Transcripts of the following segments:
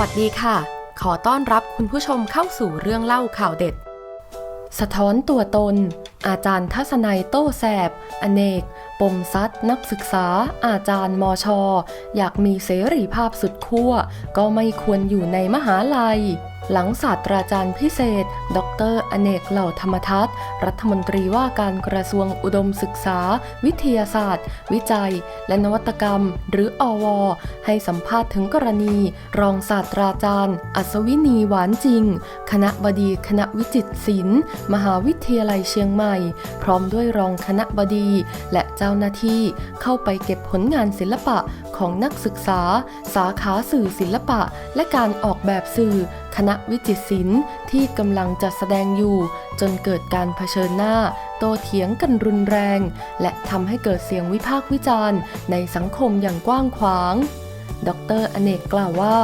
วัสดีค่ะ ขอต้อนรับคุณผู้ชมเข้าสู่เรื่องเล่าข่าวเด็ด สะท้อนตัวตน อาจารย์ทัศนัยโต้แสบ อเนก ปมซัดนักศึกษา อาจารย์มชอยากมีเสรีภาพสุดขั้วก็ไม่ควรอยู่ในมหาลัย หลังศาสตราจารย์พิเศษ ดร อเนกเหล่าธรรมทัศน์ รัฐมนตรีว่าการกระทรวงอุดมศึกษา วิทยาศาสตร์ วิจัย และนวัตกรรม หรืออว ให้สัมภาษณ์ถึงกรณี รองศาสตราจารย์ อัศวินีหวานจริง คณะบดีคณะวิจิตรศิลป์ มหาวิทยาลัยเชียงใหม่ พร้อมด้วยรองคณะบดี และเจ้าหน้าที่ เข้าไปเก็บผลงานศิลปะของนักศึกษา สาขาสื่อศิลปะ และการออกแบบสื่อคณะวิจิตรศิลป์ที่กำลังจัดแสดงอยู่ จนเกิดการเผชิญหน้า โตเถียงกันรุนแรง และทำให้เกิดเสียงวิพากษ์วิจารณ์ ในสังคมอย่างกว้างขวาง ดรอเนกกล่าวว่า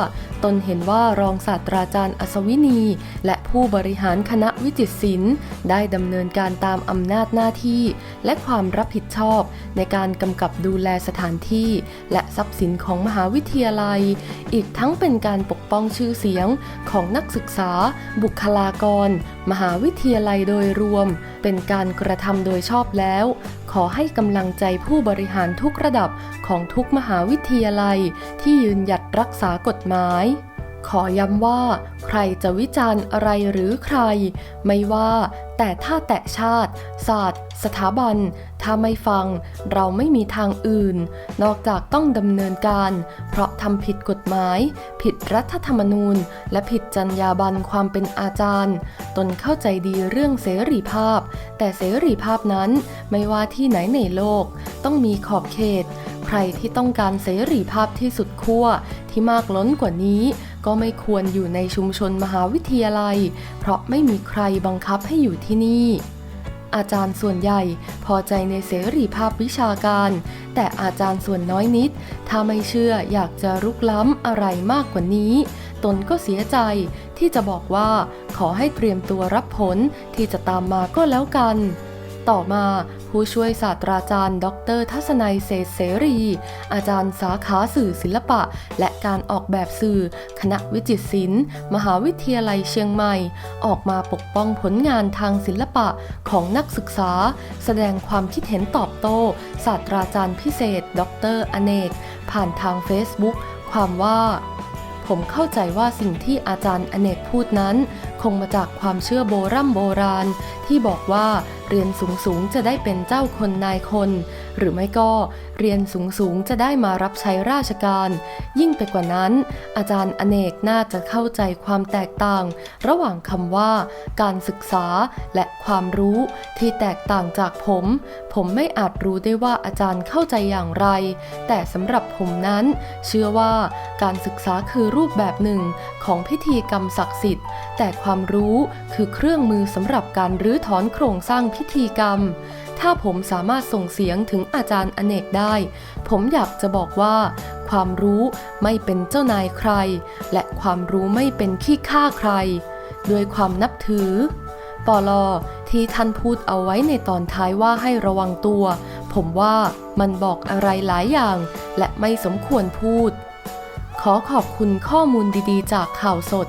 ตนเห็นว่ารองศาสตราจารย์อัศวินี และผู้บริหารคณะวิจิตรศิลป์ได้ดำเนินการตามอำนาจหน้าที่ และความรับผิดชอบ ในการกำกับดูแลสถานที่ และทรัพย์สินของมหาวิทยาลัย อีกทั้งเป็นการปกป้องชื่อเสียงของนักศึกษา บุคลากร มหาวิทยาลัยโดยรวม เป็นการกระทำโดยชอบแล้วขอให้กำลังใจผู้บริหารทุกระดับของทุกมหาวิทยาลัยที่ยืนหยัดรักษากฎหมาย ขอย้ำว่า ใครจะวิจารณ์อะไรหรือใคร ไม่ว่า แต่ถ้าแตะชาติ ศาสตร์ สถาบัน ถ้าไม่ฟัง เราไม่มีทางอื่น นอกจากต้องดำเนินการ เพราะทำผิดกฎหมาย ผิดรัฐธรรมนูญ และผิดจรรยาบรรณความเป็นอาจารย์ ตนเข้าใจดีเรื่องเสรีภาพ แต่เสรีภาพนั้นไม่ว่าที่ไหนในโลก ต้องมีขอบเขต ใครที่ต้องการเสรีภาพที่สุดขั้วที่มากล้นกว่านี้ ก็ไม่ควรอยู่ในชุมชนมหาวิทยาลัย เพราะไม่มีใครบังคับให้อยู่ที่นี่ อาจารย์ส่วนใหญ่พอใจในเสรีภาพวิชาการ แต่อาจารย์ส่วนน้อยนิด ถ้าไม่เชื่ออยากจะรุกล้ำอะไรมากกว่านี้ ตนก็เสียใจที่จะบอกว่าขอให้เตรียมตัวรับผลที่จะตามมาก็แล้วกัน ต่อมาผู้ช่วยศาสตราจารย์ ดร ทัศนัยเศษเสรี อาจารย์สาขาสื่อศิลปะ และการออกแบบสื่อ คณะวิจิตรศิลป์ มหาวิทยาลัยเชียงใหม่ ออกมาปกป้องผลงานทางศิลปะของนักศึกษา แสดงความคิดเห็นตอบโต้ศาสตราจารย์พิเศษ ดร อเนก ผ่านทาง Facebook ความว่าผมเข้าใจว่าสิ่งที่อาจารย์อเนกพูดนั้น คงมาจากความเชื่อโบรำโบราณ ที่บอกว่าเรียนสูงๆจะได้เป็นเจ้าคนนายคน หรือไม่ก็เรียนสูงๆจะได้มารับใช้ราชการ ยิ่งไปกว่านั้น อาจารย์อเนกน่าจะเข้าใจความแตกต่าง ระหว่างคำว่า การศึกษาและความรู้ที่แตกต่างจากผม ผมไม่อาจรู้ได้ว่าอาจารย์เข้าใจอย่างไร แต่สำหรับผมนั้น เชื่อว่าการศึกษาคือรูปแบบหนึ่งของพิธีกรรมศักดิ์สิทธิ์ แต่ความความรู้ คือเครื่องมือสำหรับการรื้อถอนโครงสร้างพิธีกรรม ถ้าผมสามารถส่งเสียงถึงอาจารย์อเนกได้ ผมอยากจะบอกว่า ความรู้ไม่เป็นเจ้านายใคร และความรู้ไม่เป็นขี้ข้าใคร ด้วยความนับถือปอลอที่ท่านพูดเอาไว้ในตอนท้ายว่าให้ระวังตัว ผมว่ามันบอกอะไรหลายอย่าง และไม่สมควรพูด ขอขอบคุณข้อมูลดีๆ จากข่าวสด